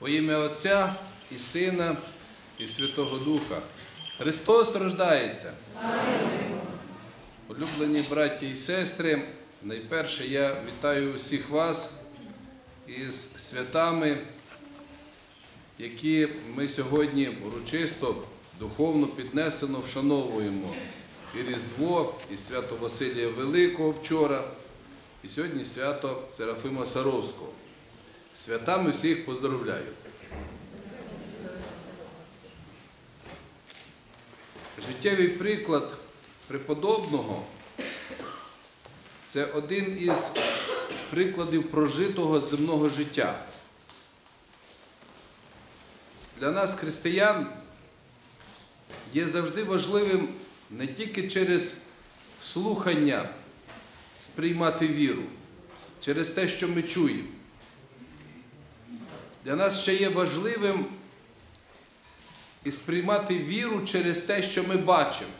Во ім'я Отця і Сина, і Святого Духа. Христос рождається. Улюблені браті і сестри, найперше я вітаю усіх вас із святами, які ми сьогодні урочисто, духовно піднесено вшановуємо. І Різдво, і свято Василія Великого вчора, і сьогодні свято Серафима Саровського. Святами всіх поздравляю. Життєвий приклад преподобного це один із прикладів прожитого земного життя. Для нас, християн, є завжди важливим не тільки через слухання сприймати віру, через те, що ми чуємо. Для нас ще є важливим і сприймати віру через те, що ми бачимо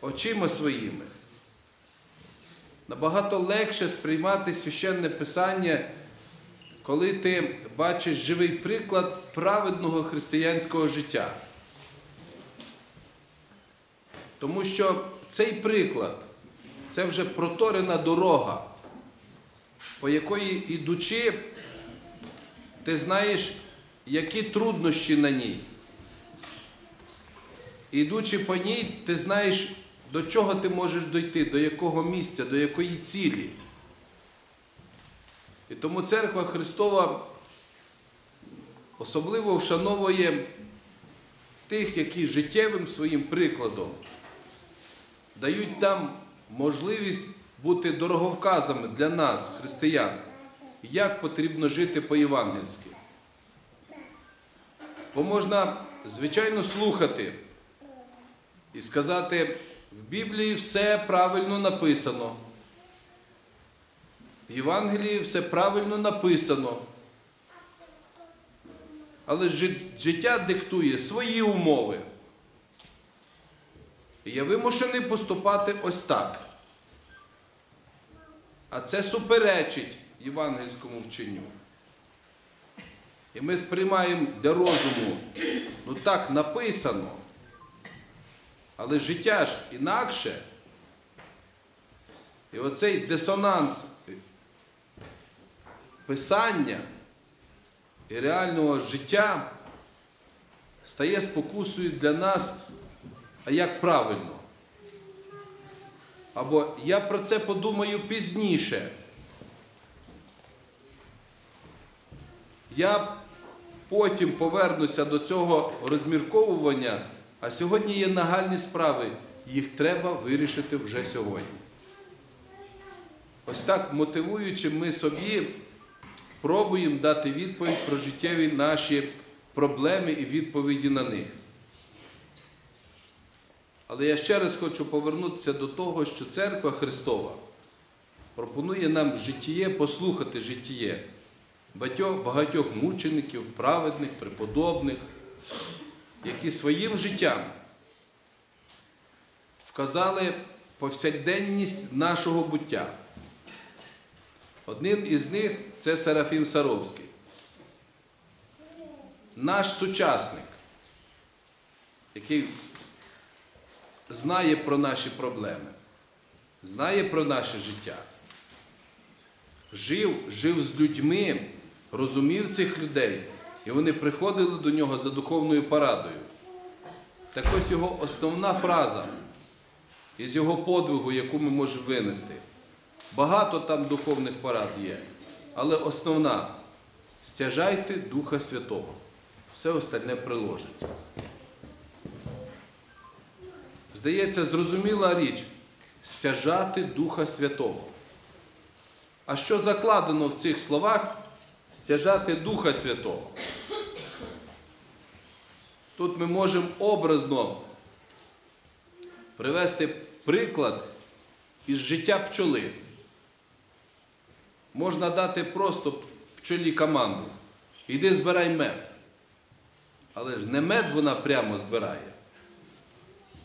очима своїми. Набагато легше сприймати священне писання, коли ти бачиш живий приклад праведного християнського життя. Тому що цей приклад це вже проторена дорога, по якої ідучи, ти знаєш, які труднощі на ній. Ідучи по ній, ти знаєш, до чого ти можеш дойти, до якого місця, до якої цілі. І тому церква Христова особливо вшановує тих, які життєвим своїм прикладом дають нам можливість бути дороговказами для нас, християн, як потрібно жити по-євангельськи. Бо можна, звичайно, слухати і сказати, в Біблії все правильно написано. В Євангелії все правильно написано. Але життя диктує свої умови. І я вимушений поступати ось так. А це суперечить євангельському вченню. І ми сприймаємо для розуму, ну так написано. Але життя ж інакше. І оцей дисонанс писання і реального життя стає спокусою для нас, а як правильно. Або я про це подумаю пізніше. Я потім повернуся до цього розмірковування, а сьогодні є нагальні справи, їх треба вирішити вже сьогодні. Ось так, мотивуючи, ми собі пробуємо дати відповідь про життєві наші проблеми і відповіді на них. Але я ще раз хочу повернутися до того, що Церква Христова пропонує нам життєє послухати життєє багатьох, мучеників, праведних, преподобних, які своїм життям вказали повсякденність нашого буття. Один із них це Серафім Саровський. Наш сучасник, який знає про наші проблеми, знає про наше життя. Жив, жив з людьми, розумів цих людей, і вони приходили до нього за духовною порадою. Так ось його основна фраза із його подвигу, яку ми можемо винести. Багато там духовних порад є, але основна стяжайте Духа Святого. Все остальне приложиться. Здається, зрозуміла річ стяжати Духа Святого. А що закладено в цих словах стяжати Духа Святого? Тут ми можемо образно привести приклад із життя пчоли. Можна дати просто пчолі команду. Іди збирай мед. Але ж не мед вона прямо збирає.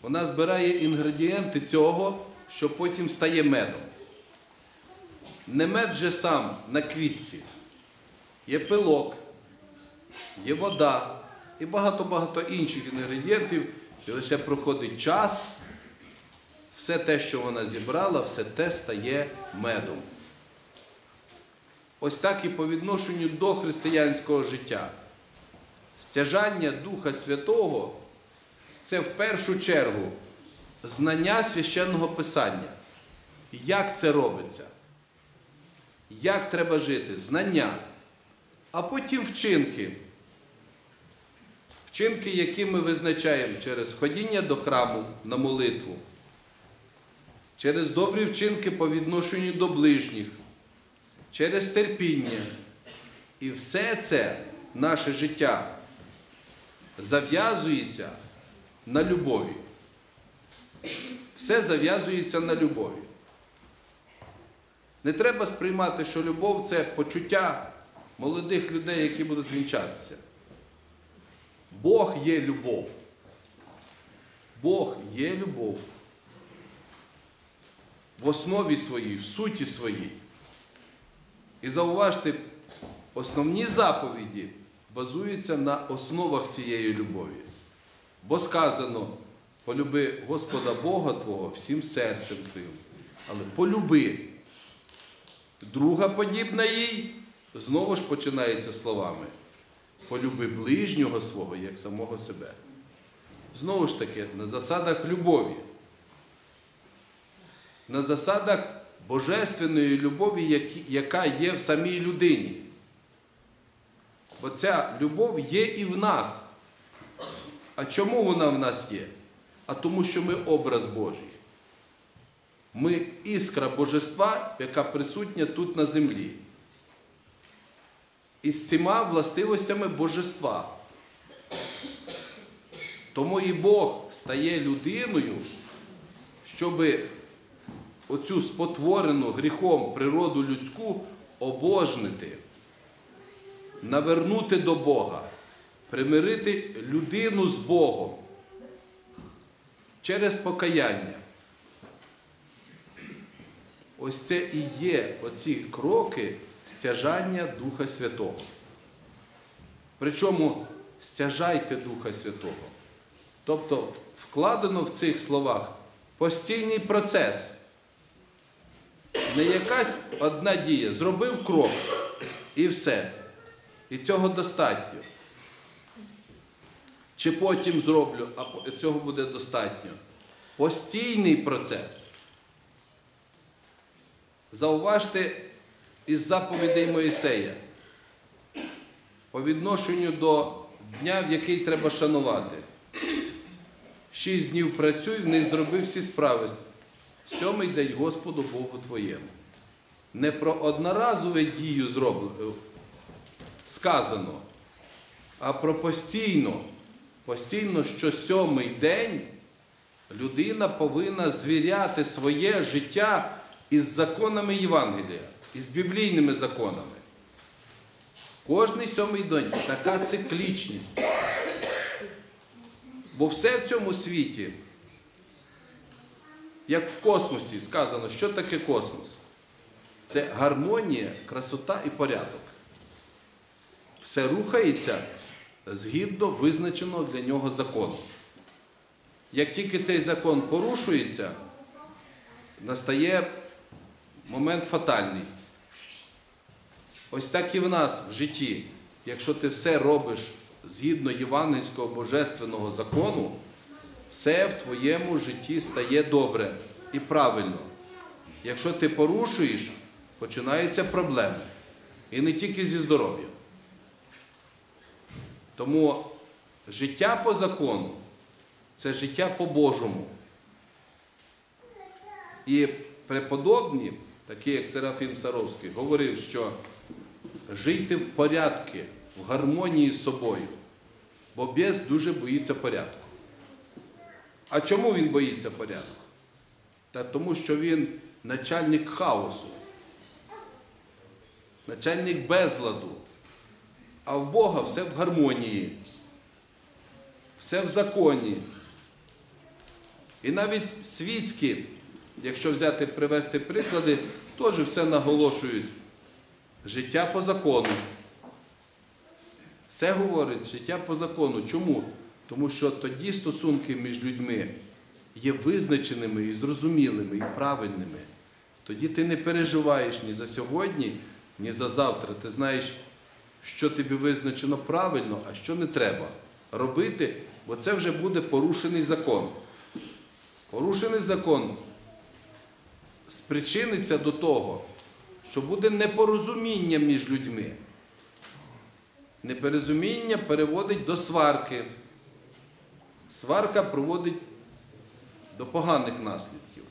Вона збирає інгредієнти цього, що потім стає медом. Не мед же сам на квітці. Є пилок, є вода і багато-багато інших інгредієнтів, і лише проходить час, все те, що вона зібрала, все те стає медом. Ось так і по відношенню до християнського життя. Стяжання Духа Святого це в першу чергу знання священного Писання. Як це робиться? Як треба жити? Знання. А потім вчинки. Вчинки, які ми визначаємо через ходіння до храму на молитву, через добрі вчинки по відношенню до ближніх, через терпіння. І все це наше життя зав'язується на любові. Все зав'язується на любові. Не треба сприймати, що любов це почуття молодих людей, які будуть вінчатися. Бог є любов. Бог є любов. В основі своїй, в суті своїй. І зауважте, основні заповіді базуються на основах цієї любові. Бо сказано, полюби Господа Бога Твого всім серцем Твоїм. Але полюби. Друга подібна їй знову ж починається словами. Полюби ближнього свого як самого себе. Знову ж таки, на засадах любові. На засадах божественної любові, яка є в самій людині. Бо ця любов є і в нас. А чому вона в нас є? А тому, що ми образ Божий. Ми іскра божества, яка присутня тут на землі. І з цими властивостями божества. Тому і Бог стає людиною, щоб оцю спотворену гріхом природу людську обожнити, навернути до Бога, примирити людину з Богом через покаяння. Ось це і є оці кроки стяжання Духа Святого. Причому стяжайте Духа Святого. Тобто вкладено в цих словах постійний процес. Не якась одна дія. Зробив крок і все. І цього достатньо. Чи потім зроблю, а цього буде достатньо. Постійний процес. Зауважте із заповідей Моїсея по відношенню до дня, в який треба шанувати. Шість днів працюй, в них зробив всі справи. Сьомий день Господу Богу твоєму. Не про одноразову дію зроблено, сказано, а про постійно. Постійно, що сьомий день людина повинна звіряти своє життя із законами Євангелія, із біблійними законами. Кожний сьомий день така циклічність. Бо все в цьому світі, як в космосі сказано, що таке космос? Це гармонія, красота і порядок. Все рухається згідно визначеного для нього закону. Як тільки цей закон порушується, настає момент фатальний. Ось так і в нас в житті. Якщо ти все робиш згідно євангельського божественного закону, все в твоєму житті стає добре і правильно. Якщо ти порушуєш, починаються проблеми. І не тільки зі здоров'ям. Тому життя по закону це життя по-божому. І преподобні, такі як Серафім Саровський, говорив, що жийте в порядку, в гармонії з собою, бо бєс дуже боїться порядку. А чому він боїться порядку? Та тому, що він начальник хаосу, начальник безладу. А в Бога все в гармонії, все в законі. І навіть світські, якщо взяти, привести приклади, теж все наголошують. Життя по закону. Все говорить життя по закону. Чому? Тому що тоді стосунки між людьми є визначеними і зрозумілими, і правильними. Тоді ти не переживаєш ні за сьогодні, ні за завтра. Ти знаєш, що тобі визначено правильно, а що не треба робити, бо це вже буде порушений закон. Порушений закон спричиниться до того, що буде непорозуміння між людьми. Неперезуміння переводить до сварки. Сварка проводить до поганих наслідків.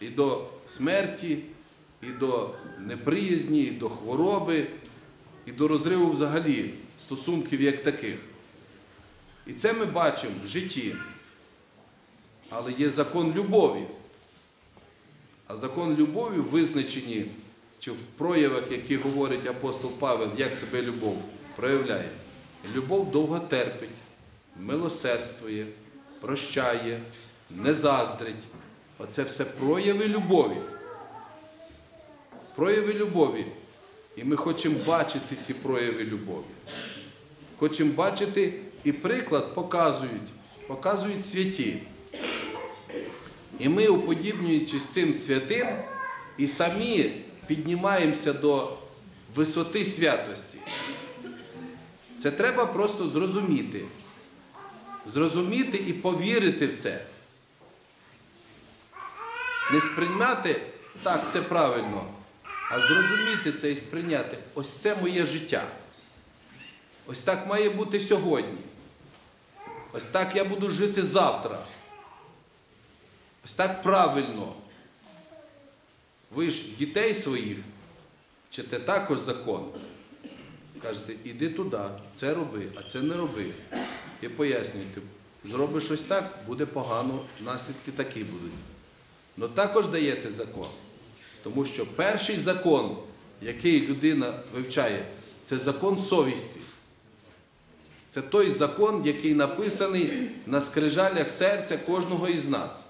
І до смерті, і до неприязні, і до хвороби, і до розриву взагалі стосунків як таких. І це ми бачимо в житті. Але є закон любові. А закон любові визначені чи в проявах, які говорить апостол Павел, як себе любов проявляє. Любов довго терпить, милосердствує, прощає, не заздрить. Оце все прояви любові. Прояви любові. І ми хочемо бачити ці прояви любові. Хочемо бачити і приклад показують, показують святі. І ми, уподібнюючись цим святим, і самі піднімаємося до висоти святості. Це треба просто зрозуміти. Зрозуміти і повірити в це. Не сприймати так, це правильно, а зрозуміти це і сприйняти. Ось це моє життя. Ось так має бути сьогодні. Ось так я буду жити завтра. Так правильно. Ви ж дітей своїх вчите також закон. Кажете, іди туди, це роби, а це не роби. І пояснюєте, зробиш ось так, буде погано, наслідки такі будуть. Ну також даєте закон. Тому що перший закон, який людина вивчає, це закон совісті. Це той закон, який написаний на скрижалях серця кожного із нас.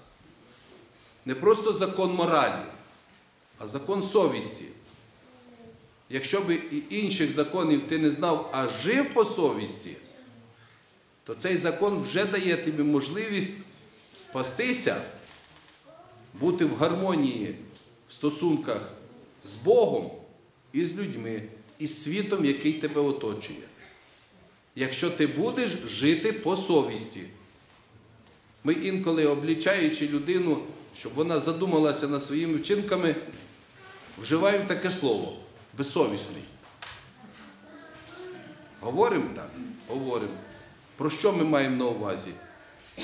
Не просто закон моралі, а закон совісті. Якщо би і інших законів ти не знав, а жив по совісті, то цей закон вже дає тобі можливість спастися, бути в гармонії в стосунках з Богом і з людьми, і з світом, який тебе оточує. Якщо ти будеш жити по совісті, ми інколи облічаючи людину, щоб вона задумалася над своїми вчинками, вживаємо таке слово безсовісний. Говоримо так? Говоримо. Про що ми маємо на увазі?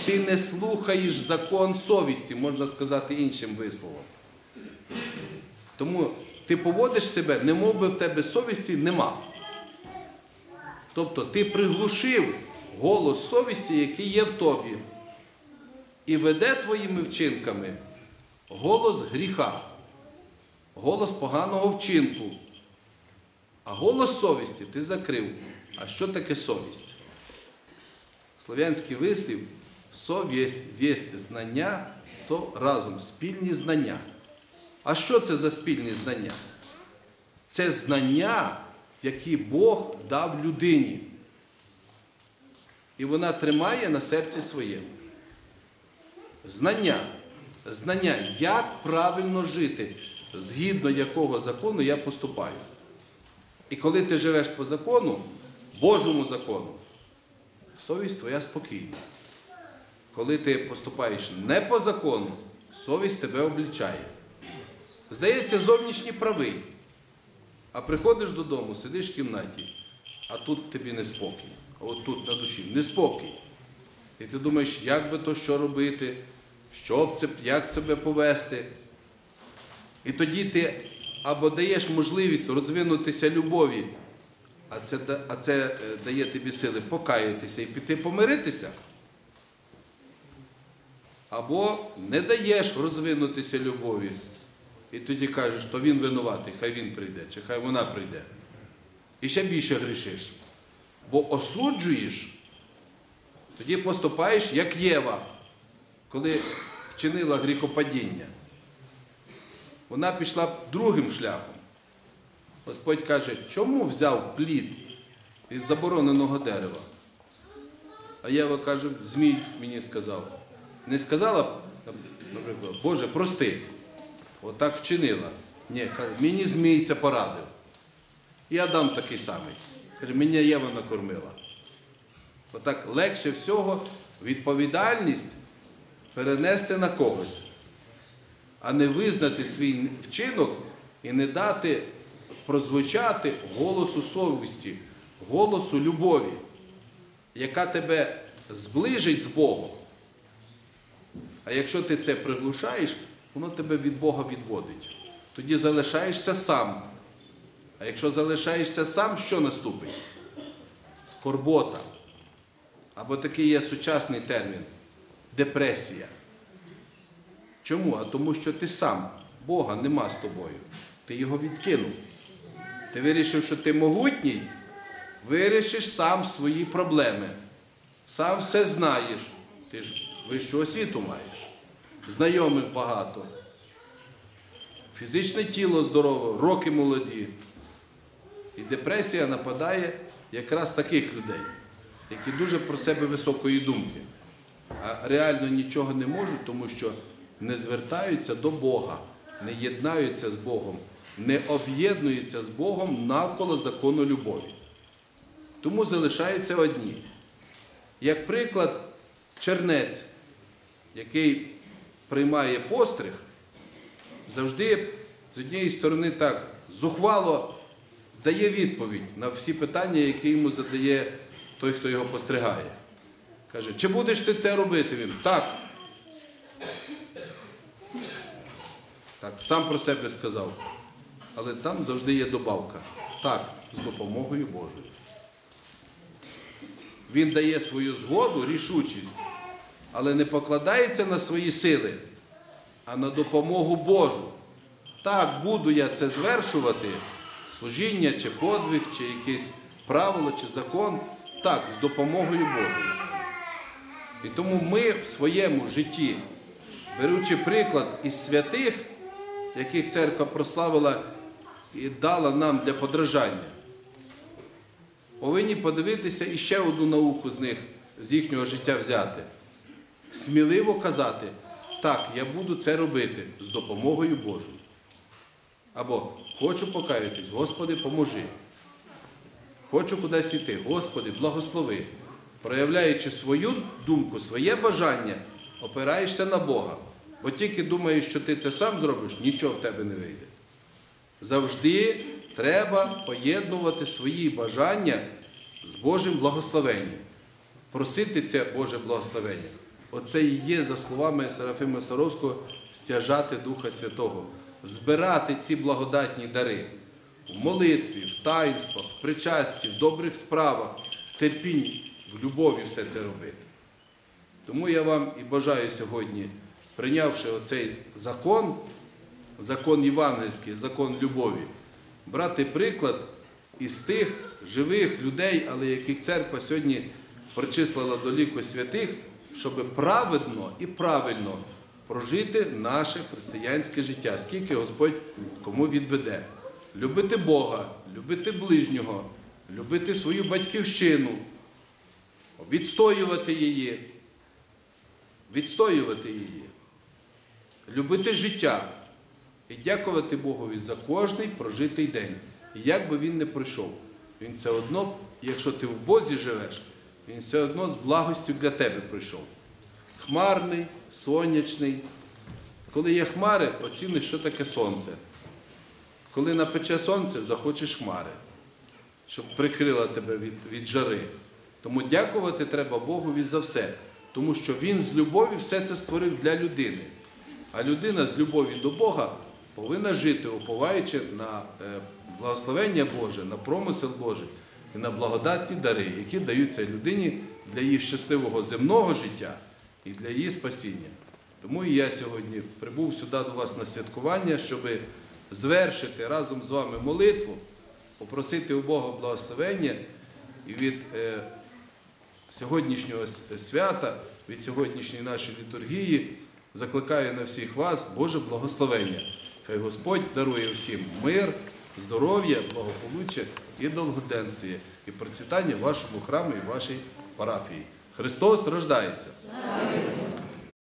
Ти не слухаєш закон совісті, можна сказати іншим висловом. Тому ти поводиш себе, не мов би в тебе совісті нема. Тобто ти приглушив голос совісті, який є в тобі, і веде твоїми вчинками голос гріха, голос поганого вчинку. А голос совісті ти закрив. А що таке совість? Слов'янський вислів совість, вість, знання, со разом, спільні знання. А що це за спільні знання? Це знання, які Бог дав людині. І вона тримає на серці своєму. Знання. Знання, як правильно жити, згідно якого закону я поступаю. І коли ти живеш по закону, Божому закону, совість твоя спокійна. Коли ти поступаєш не по закону, совість тебе облічає. Здається, зовнішній правий. А приходиш додому, сидиш в кімнаті, а тут тобі неспокій. А от тут на душі неспокій. І ти думаєш, як би то що робити, що це, як себе повести. І тоді ти або даєш можливість розвинутися любові, а це, а це е, дає тобі сили покаятися і піти помиритися. Або не даєш розвинутися любові. І тоді кажеш, то він винуватий, хай він прийде, чи хай вона прийде. І ще більше грішиш. Бо осуджуєш, тоді поступаєш, як Єва, коли вчинила гріхопадіння. Вона пішла другим шляхом. Господь каже, чому взяв плід? із забороненого дерева. А Єва каже, Змій мені сказав. Не сказала, наприклад, Боже, прости. Отак вчинила. Ні, каже, мені Змій це порадив. І Адам такий самий. Каже, мене Єва накормила. Отак легше всього відповідальність перенести на когось, а не визнати свій вчинок і не дати прозвучати голосу совісті, голосу любові, яка тебе зближить з Богом. А якщо ти це приглушаєш, воно тебе від Бога відводить. Тоді залишаєшся сам. А якщо залишаєшся сам, що наступить? Скорбота. Або такий є сучасний термін депресія. Чому? А тому що ти сам, Бога нема з тобою. Ти його відкинув. Ти вирішив, що ти могутній, вирішиш сам свої проблеми. Сам все знаєш. Ти ж вищу освіту маєш. Знайомих багато. Фізичне тіло здорове, роки молоді. І депресія нападає якраз таких людей, які дуже про себе високої думки, а реально нічого не можуть, тому що не звертаються до Бога, не єднаються з Богом, не об'єднуються з Богом навколо закону любові. Тому залишаються одні. Як приклад, чернець, який приймає постриг, завжди з однієї сторони так зухвало дає відповідь на всі питання, які йому задає той, хто його постригає. Каже, чи будеш ти те робити? Він так. Так, сам про себе сказав. Але там завжди є добавка. Так, з допомогою Божою. Він дає свою згоду, рішучість, але не покладається на свої сили, а на допомогу Божу. Так, буду я це звершувати, служіння, чи подвиг, чи якесь правило, чи закон, так, з допомогою Божою. І тому ми в своєму житті, беручи приклад із святих, яких церква прославила і дала нам для подражання, повинні подивитися і ще одну науку з них, з їхнього життя взяти. Сміливо казати, так, я буду це робити з допомогою Божою. Або хочу покаятись, Господи, поможи. Хочу кудись йти, Господи, благослови. Проявляючи свою думку, своє бажання, опираєшся на Бога. Бо тільки думаєш, що ти це сам зробиш, нічого в тебе не вийде. Завжди треба поєднувати свої бажання з Божим благословенням. Просити це Боже благословення. Оце і є, за словами Серафима Саровського, стяжати Духа Святого, збирати ці благодатні дари в молитві, в таїнствах, в причасті, в добрих справах, в терпінні, в любові все це робити. Тому я вам і бажаю сьогодні, прийнявши оцей закон, закон євангельський, закон любові, брати приклад із тих живих людей, але яких церква сьогодні причислила до ліку святих, щоб праведно і правильно прожити наше християнське життя, скільки Господь кому відведе. Любити Бога, любити ближнього, любити свою батьківщину, відстоювати її, відстоювати її, любити життя і дякувати Богові за кожний прожитий день. І як би він не пройшов, він все одно, якщо ти в Бозі живеш, він все одно з благостю для тебе прийшов. Хмарний, сонячний. Коли є хмари, оціни, що таке сонце. Коли напече сонце, захочеш хмари, щоб прикрила тебе від, від жари. Тому дякувати треба Богові за все, тому що Він з любові все це створив для людини. А людина з любові до Бога повинна жити, уповаючи на е, благословення Боже, на промисел Божий і на благодатні дари, які даються людині для її щасливого земного життя і для її спасіння. Тому і я сьогодні прибув сюди до вас на святкування, щоб звершити разом з вами молитву, попросити у Бога благословення і від е, сьогоднішнього свята, від сьогоднішньої нашої літургії закликаю на всіх вас Боже благословення. Хай Господь дарує всім мир, здоров'я, благополуччя і довгоденствія. і процвітання вашому храму і вашій парафії. Христос рождається!